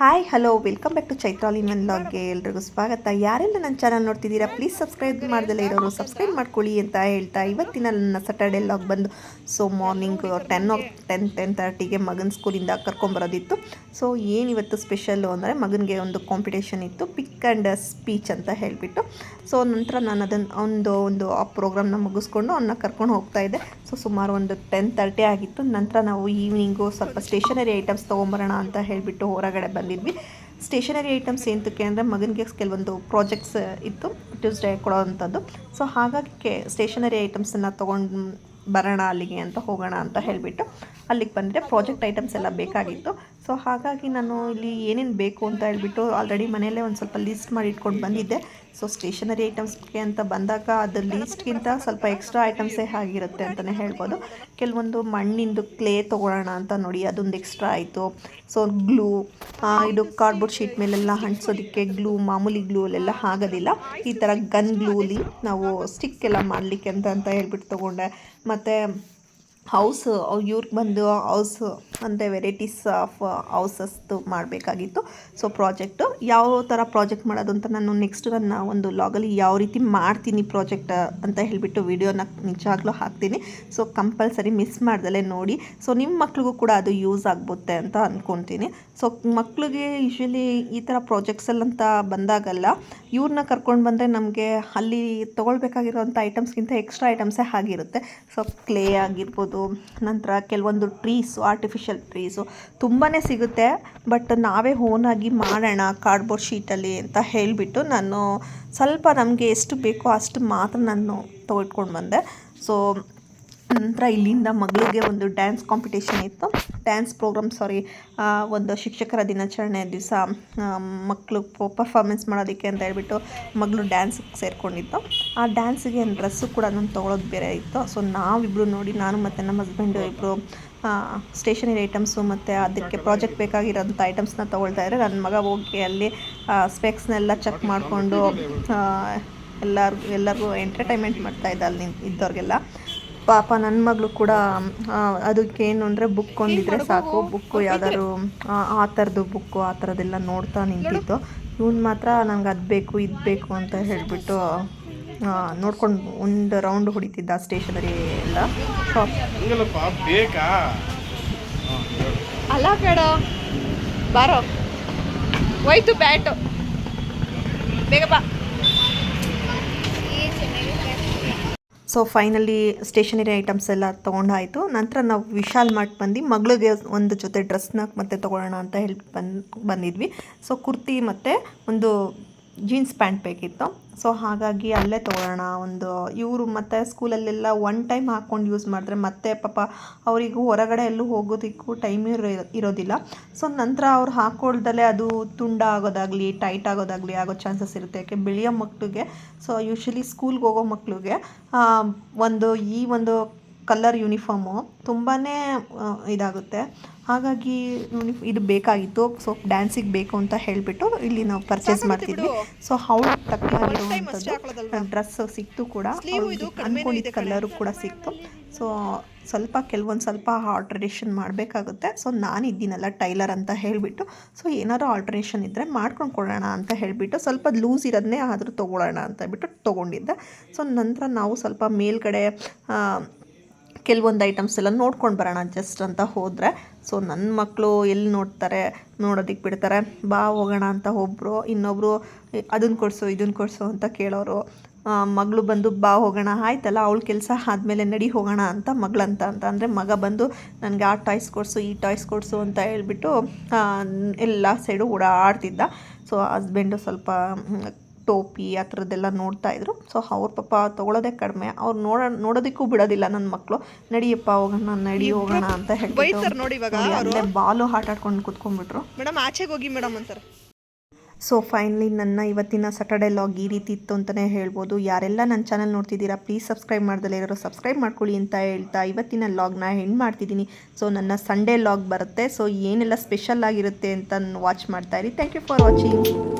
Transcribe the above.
Hi, hello, welcome back to Chaitrali Mann ಲಾಗ್ಗೆ ಎಲ್ರಿಗೂ ಸ್ವಾಗತ. ಯಾರೆಲ್ಲ ನನ್ನ ಚಾನಲ್ ನೋಡ್ತಿದ್ದೀರಾ ಪ್ಲೀಸ್ ಸಬ್ಸ್ಕ್ರೈಬ್ ಮಾಡ್ದಲ್ಲ ಇರೋರು ಸಬ್ಸ್ಕ್ರೈಬ್ ಮಾಡ್ಕೊಳ್ಳಿ ಅಂತ ಹೇಳ್ತಾ ಇವತ್ತಿನ ನನ್ನ ಸಟರ್ಡೆ ಲಾಗ್ ಬಂದು so morning ten ten ten ತರ್ಟಿಗೆ ಮಗನ ಸ್ಕೂಲಿಂದ ಕರ್ಕೊಂಬರೋದಿತ್ತು ಸೊ ಏನು ಇವತ್ತು ಸ್ಪೆಷಲ್ಲು ಅಂದರೆ ಮಗನಿಗೆ ಒಂದು ಕಾಂಪಿಟೇಷನ್ ಇತ್ತು ಪಿಕ್ ಆ್ಯಂಡ್ ಸ್ಪೀಚ್ ಅಂತ ಹೇಳಿಬಿಟ್ಟು. ಸೊ ನಂತರ ನಾನು ಅದನ್ನು ಒಂದು ಒಂದು ಆ ಪ್ರೋಗ್ರಾಮ್ನ ಮುಗಿಸ್ಕೊಂಡು ಅವನ್ನ ಕರ್ಕೊಂಡು ಹೋಗ್ತಾ ಇದ್ದೆ. ಸೊ ಸುಮಾರು ಒಂದು ಟೆನ್ ತರ್ಟಿ ಆಗಿತ್ತು. ನಂತರ ನಾವು ಈವ್ನಿಂಗು ಸ್ವಲ್ಪ ಸ್ಟೇಷನರಿ ಐಟಮ್ಸ್ ತೊಗೊಂಬರೋಣ ಅಂತ ಹೇಳಿಬಿಟ್ಟು ಹೊರಗಡೆ ಬಂದಿದ್ವಿ. ಸ್ಟೇಷನರಿ ಐಟಮ್ಸ್ ಏನಕ್ಕೆ ಅಂದರೆ ಮಗನಿಗೆ ಕೆಲವೊಂದು ಪ್ರಾಜೆಕ್ಟ್ಸ್ ಇತ್ತು ಟ್ಯೂಸ್ಡೇ ಕೊಡೋವಂಥದ್ದು. ಸೊ ಹಾಗಾಗಿ ಕೆ ಸ್ಟೇಷನರಿ ಐಟಮ್ಸನ್ನು ತೊಗೊಂಡು ಬರೋಣ ಅಲ್ಲಿಗೆ ಅಂತ ಹೋಗೋಣ ಅಂತ ಹೇಳಿಬಿಟ್ಟು ಅಲ್ಲಿಗೆ ಬಂದರೆ ಪ್ರಾಜೆಕ್ಟ್ ಐಟಮ್ಸ್ ಎಲ್ಲ ಬೇಕಾಗಿತ್ತು. ಸೊ ಹಾಗಾಗಿ ನಾನು ಇಲ್ಲಿ ಏನೇನು ಬೇಕು ಅಂತ ಹೇಳ್ಬಿಟ್ಟು ಆಲ್ರೆಡಿ ಮನೆಯಲ್ಲೇ ಒಂದು ಸ್ವಲ್ಪ ಲಿಸ್ಟ್ ಮಾಡಿ ಇಟ್ಕೊಂಡು ಬಂದಿದ್ದೆ. ಸೊ ಸ್ಟೇಷನರಿ ಐಟಮ್ಸ್ಗೆ ಅಂತ ಬಂದಾಗ ಅದು ಲೀಸ್ಟ್ಗಿಂತ ಸ್ವಲ್ಪ ಎಕ್ಸ್ಟ್ರಾ ಐಟಮ್ಸೇ ಆಗಿರುತ್ತೆ ಅಂತಲೇ ಹೇಳ್ಬೋದು. ಕೆಲವೊಂದು ಮಣ್ಣಿಂದು ಕ್ಲೇ ತೊಗೊಳ್ಳೋಣ ಅಂತ ನೋಡಿ, ಅದೊಂದು ಎಕ್ಸ್ಟ್ರಾ ಆಯಿತು. ಸೊ ಗ್ಲೂ ಇದು ಕಾರ್ಡ್ಬೋರ್ಡ್ ಶೀಟ್ ಮೇಲೆಲ್ಲ ಅಂಟಿಸೋದಕ್ಕೆ ಗ್ಲೂ ಮಾಮೂಲಿ ಗ್ಲೂ ಅಲ್ಲೆಲ್ಲ ಆಗೋದಿಲ್ಲ ಈ ಥರ ಗನ್ ಗ್ಲೂಲಿ ನಾವು ಸ್ಟಿಕ್ ಎಲ್ಲ ಮಾಡಲಿಕ್ಕೆ ಅಂತ ಅಂತ ಹೇಳ್ಬಿಟ್ಟು ತೊಗೊಂಡೆ. ಮತ್ತು ಹೌಸ್ ಇವ್ರಿಗೆ ಬಂದು ಹೌಸ್ ಅಂದರೆ ವೆರೈಟೀಸ್ ಆಫ್ ಹೌಸಸ್ದು ಮಾಡಬೇಕಾಗಿತ್ತು. ಸೊ ಪ್ರಾಜೆಕ್ಟು ಯಾವ ಥರ ಪ್ರಾಜೆಕ್ಟ್ ಮಾಡೋದು ಅಂತ ನಾನು ನೆಕ್ಸ್ಟ್ ನನ್ನ ಒಂದು ಲಾಗಲ್ಲಿ ಯಾವ ರೀತಿ ಮಾಡ್ತೀನಿ ಪ್ರಾಜೆಕ್ಟ್ ಅಂತ ಹೇಳಿಬಿಟ್ಟು ವಿಡಿಯೋನ ನಿಜವಾಗ್ಲೂ ಹಾಕ್ತೀನಿ. ಸೊ ಕಂಪಲ್ಸರಿ ಮಿಸ್ ಮಾಡ್ದಲೇ ನೋಡಿ. ಸೊ ನಿಮ್ಮ ಮಕ್ಳಿಗೂ ಕೂಡ ಅದು ಯೂಸ್ ಆಗ್ಬೋತ್ತೆ ಅಂತ ಅಂದ್ಕೊತೀನಿ ಸೊ ಮಕ್ಳಿಗೆ ಯೂಶ್ವಲಿ ಈ ಥರ ಪ್ರಾಜೆಕ್ಟ್ಸಲ್ಲಂತ ಬಂದಾಗಲ್ಲ ಇವ್ರನ್ನ ಕರ್ಕೊಂಡು ಬಂದರೆ ನಮಗೆ ಅಲ್ಲಿ ತೊಗೊಳ್ಬೇಕಾಗಿರೋಂಥ ಐಟಮ್ಸ್ಗಿಂತ ಎಕ್ಸ್ಟ್ರಾ ಐಟಮ್ಸೇ ಆಗಿರುತ್ತೆ. ಸೊ ಕ್ಲೇ ಆಗಿರ್ಬೋದು ನಂತರ ಕೆಲವೊಂದು ಟ್ರೀಸು ಆರ್ಟಿಫಿಷಿಯಲ್ ಟ್ರೀಸು ತುಂಬಾ ಸಿಗುತ್ತೆ. ಬಟ್ ನಾವೇ ಓನಾಗಿ ಮಾಡೋಣ ಕಾರ್ಡ್ಬೋರ್ಡ್ ಶೀಟಲ್ಲಿ ಅಂತ ಹೇಳಿಬಿಟ್ಟು ನಾನು ಸ್ವಲ್ಪ ನಮಗೆ ಎಷ್ಟು ಬೇಕೋ ಅಷ್ಟು ಮಾತ್ರ ನಾನು ತೊಗೊಳ್ಕೊಂಡು ಬಂದೆ. ಸೊ ನಂತರ ಇಲ್ಲಿಂದ ಮಗಳಿಗೆ ಒಂದು ಡ್ಯಾನ್ಸ್ ಕಾಂಪಿಟೇಷನ್ ಇತ್ತು. ಡ್ಯಾನ್ಸ್ ಪ್ರೋಗ್ರಾಮ್ ಸಾರಿ ಒಂದು ಶಿಕ್ಷಕರ ದಿನಾಚರಣೆ ದಿವಸ ಮಕ್ಕಳು ಪರ್ಫಾರ್ಮೆನ್ಸ್ ಮಾಡೋದಕ್ಕೆ ಅಂತ ಹೇಳ್ಬಿಟ್ಟು ಮಗಳು ಡ್ಯಾನ್ಸ್ಗೆ ಸೇರಿಕೊಂಡಿತ್ತು. ಆ ಡ್ಯಾನ್ಸಿಗೆ ಡ್ರೆಸ್ಸು ಕೂಡ ನಾನು ತೊಗೊಳೋದು ಬೇರೆ ಇತ್ತು. ಸೊ ನಾವಿಬ್ಬರು ನೋಡಿ, ನಾನು ಮತ್ತು ನಮ್ಮ ಹಸ್ಬೆಂಡು ಇಬ್ಬರು ಸ್ಟೇಷನರಿ ಐಟಮ್ಸು ಮತ್ತು ಅದಕ್ಕೆ ಪ್ರಾಜೆಕ್ಟ್ ಬೇಕಾಗಿರೋಂಥ ಐಟಮ್ಸ್ನ ತೊಗೊಳ್ತಾ ಇದ್ದರೆ ನನ್ನ ಮಗ ಹೋಗಿ ಅಲ್ಲಿ ಸ್ಪೆಕ್ಸ್ನೆಲ್ಲ ಚೆಕ್ ಮಾಡಿಕೊಂಡು ಎಲ್ಲರಿಗೂ ಎಲ್ಲರಿಗೂ ಎಂಟರ್ಟೈನ್ಮೆಂಟ್ ಮಾಡ್ತಾ ಇದ್ದ ಅಲ್ಲಿ ಇದ್ದವ್ರಿಗೆಲ್ಲ. ಪಾಪ ನನ್ನ ಮಗಳು ಕೂಡ ಅದಕ್ಕೇನು ಅಂದರೆ ಬುಕ್ ಒಂದಿದ್ರೆ ಸಾಕು. ಬುಕ್ಕು ಯಾವ್ದಾದ್ರು ಆ ಥರದ್ದು ಬುಕ್ಕು ಆ ಥರದ್ದೆಲ್ಲ ನೋಡ್ತಾ ನಿಂತಿತ್ತು. ಇವನು ಮಾತ್ರ ನಂಗೆ ಅದು ಬೇಕು ಇದು ಬೇಕು ಅಂತ ಹೇಳಿಬಿಟ್ಟು ನೋಡ್ಕೊಂಡು ಒಂದು ರೌಂಡ್ ಹೊಡಿತಿದ್ದ ಸ್ಟೇಷನರಿ ಎಲ್ಲ. ಶಾಪ್ ಹಂಗಲ್ಲಪ್ಪ ಬೇಕಾ? ಅಲ್ಲ ಕಡ ಬಾರೋ. ಹೋಯ್ತು ಬ್ಯಾಟು. ಬೇಗ ಬಾ. ಸೊ ಫೈನಲಿ ಸ್ಟೇಷನರಿ ಐಟಮ್ಸ್ ಎಲ್ಲ ತೊಗೊಂಡಾಯಿತು. ನಂತರ ನಾವು ವಿಶಾಲ್ ಮಾರ್ಟ್ ಬಂದು ಮಗಳಿಗೆ ಒಂದು ಜೊತೆ ಡ್ರೆಸ್ನ ಮತ್ತೆ ತೊಗೊಳ್ಳೋಣ ಅಂತ ಹೇಳಿ ಬಂದು ಬಂದಿದ್ವಿ. ಸೊ ಕುರ್ತಿ ಮತ್ತು ಒಂದು ಜೀನ್ಸ್ ಪ್ಯಾಂಟ್ ಬೇಕಿತ್ತು. ಸೊ ಹಾಗಾಗಿ ಅಲ್ಲೇ ತೊಗೊಳ್ಳೋಣ. ಒಂದು ಇವರು ಮತ್ತು ಸ್ಕೂಲಲ್ಲೆಲ್ಲ ಒನ್ ಟೈಮ್ ಹಾಕ್ಕೊಂಡು ಯೂಸ್ ಮಾಡಿದ್ರೆ ಮತ್ತೆ ಪಾಪ ಅವರಿಗೂ ಹೊರಗಡೆ ಎಲ್ಲೂ ಹೋಗೋದಕ್ಕೂ ಟೈಮ್ ಇರೋ, ಇರೋದಿಲ್ಲ. ಸೊ ನಂತರ ಅವ್ರು ಹಾಕ್ಕೊಳ್ದಲ್ಲೇ ಅದು ತುಂಡ ಆಗೋದಾಗಲಿ ಟೈಟ್ ಆಗೋದಾಗಲಿ ಆಗೋ ಚಾನ್ಸಸ್ ಇರುತ್ತೆ. ಯಾಕೆ ಬೆಳೆಯೋ ಮಕ್ಕಳಿಗೆ ಸೊ ಯೂಶ್ವಲಿ ಸ್ಕೂಲ್ಗೆ ಹೋಗೋ ಮಕ್ಕಳಿಗೆ ಒಂದು ಈ ಒಂದು ಕಲರ್ ಯೂನಿಫಾರ್ಮು ತುಂಬಾ ಇದಾಗುತ್ತೆ. ಹಾಗಾಗಿ ಯೂನಿಫ್ ಇದು ಬೇಕಾಗಿತ್ತು. ಸೊ ಡ್ಯಾನ್ಸಿಗೆ ಬೇಕು ಅಂತ ಹೇಳಿಬಿಟ್ಟು ಇಲ್ಲಿ ನಾವು ಪರ್ಚೇಸ್ ಮಾಡ್ತಿದ್ವಿ. ಸೊ ಅವಳು ತಕ್ಕಾಗಿರುವಂಥದ್ದು ಡ್ರೆಸ್ ಸಿಕ್ತು ಕೂಡ. ಅಂದ್ಕೊಂಡಿದ್ದ ಕಲ್ಲರು ಕೂಡ ಸಿಕ್ತು. ಸೊ ಸ್ವಲ್ಪ ಕೆಲವೊಂದು ಸ್ವಲ್ಪ ಆಲ್ಟ್ರೇಷನ್ ಮಾಡಬೇಕಾಗುತ್ತೆ. ಸೊ ನಾನು ಇದ್ದೀನಲ್ಲ ಟೈಲರ್ ಅಂತ ಹೇಳಿಬಿಟ್ಟು. ಸೊ ಏನಾದರೂ ಆಲ್ಟ್ರೇಷನ್ ಇದ್ದರೆ ಮಾಡ್ಕೊಂಡು ಕೊಡೋಣ ಅಂತ ಹೇಳಿಬಿಟ್ಟು ಸ್ವಲ್ಪ ಲೂಸ್ ಇರೋದನ್ನೇ ಆದರೂ ತೊಗೊಳ್ಳೋಣ ಅಂತ ಹೇಳ್ಬಿಟ್ಟು ತೊಗೊಂಡಿದ್ದೆ. ಸೊ ನಂತರ ನಾವು ಸ್ವಲ್ಪ ಮೇಲ್ಗಡೆ ಕೆಲವೊಂದು ಐಟಮ್ಸ್ ಎಲ್ಲ ನೋಡ್ಕೊಂಡು ಬರೋಣ ಜಸ್ಟ್ ಅಂತ ಹೋದರೆ. ಸೊ ನನ್ನ ಮಕ್ಕಳು ಎಲ್ಲಿ ನೋಡ್ತಾರೆ ನೋಡೋದಕ್ಕೆ ಬಿಡ್ತಾರೆ. ಬಾ ಹೋಗೋಣ ಅಂತ ಒಬ್ಬರು ಇನ್ನೊಬ್ಬರು ಅದನ್ನು ಕೊಡಿಸು ಇದನ್ನು ಕೊಡಿಸು ಅಂತ ಕೇಳೋರು. ಮಗಳು ಬಂದು, ಬಾ ಹೋಗೋಣ, ಆಯ್ತಲ್ಲ, ಅವಳ ಕೆಲಸ ಆದಮೇಲೆ ನಡಿ ಹೋಗೋಣ ಅಂತ, ಮಗಳಂತ ಅಂತ. ಅಂದರೆ ಮಗ ಬಂದು, ನನಗೆ ಆ ಟಾಯ್ಸ್ ಕೊಡಿಸು, ಈ ಟಾಯ್ಸ್ ಕೊಡಿಸು ಅಂತ ಹೇಳ್ಬಿಟ್ಟು ಎಲ್ಲ ಸೈಡು ಓಡಾಡ್ತಿದ್ದ. ಸೊ ಹಸ್ಬೆಂಡು ಸ್ವಲ್ಪ ಟೋಪಿ ಆ ಥರದ್ದೆಲ್ಲ ನೋಡ್ತಾ ಇದ್ರು. ಸೊ ಅವ್ರ ಪಾಪ ತೊಗೊಳೋದೇ ಕಡಿಮೆ. ಅವ್ರು ನೋಡ ನೋಡೋದಕ್ಕೂ ಬಿಡೋದಿಲ್ಲ ನನ್ನ ಮಕ್ಕಳು ನಡಿಯಪ್ಪ ಹೋಗೋಣ ನಡಿ ಹೋಗೋಣ ಅಂತ ಹೇಳಿ ನೋಡಿ ಇವಾಗ ಅಲ್ಲೇ ಬಾಲು ಆಟ ಆಡ್ಕೊಂಡು ಕುತ್ಕೊಂಡ್ಬಿಟ್ರು. ಮೇಡಮ್ ಆಚೆಗೆ ಹೋಗಿ ಮೇಡಮ್ ಅಂತಾರೆ. ಸೊ ಫೈನಲಿ ನನ್ನ ಇವತ್ತಿನ ಸಟರ್ಡೇ ಲಾಗ್ ಈ ರೀತಿ ಇತ್ತು ಅಂತಲೇ ಹೇಳ್ಬೋದು. ಯಾರೆಲ್ಲ ನನ್ನ ಚಾನಲ್ ನೋಡ್ತಿದ್ದೀರಾ ಪ್ಲೀಸ್ ಸಬ್ಸ್ಕ್ರೈಬ್ ಮಾಡ್ದಲೇ ಇರೋರು ಸಬ್ಸ್ಕ್ರೈಬ್ ಮಾಡ್ಕೊಳ್ಳಿ ಅಂತ ಹೇಳ್ತಾ ಇವತ್ತಿನ ಲಾಗ್ನ ಹೆಣ್ಣು ಮಾಡ್ತಿದ್ದೀನಿ. ಸೊ ನನ್ನ ಸಂಡೇ ಲಾಗ್ ಬರುತ್ತೆ. ಸೊ ಏನೆಲ್ಲ ಸ್ಪೆಷಲ್ ಆಗಿರುತ್ತೆ ಅಂತ ವಾಚ್ ಮಾಡ್ತಾ ಇರಿ. Thank you for watching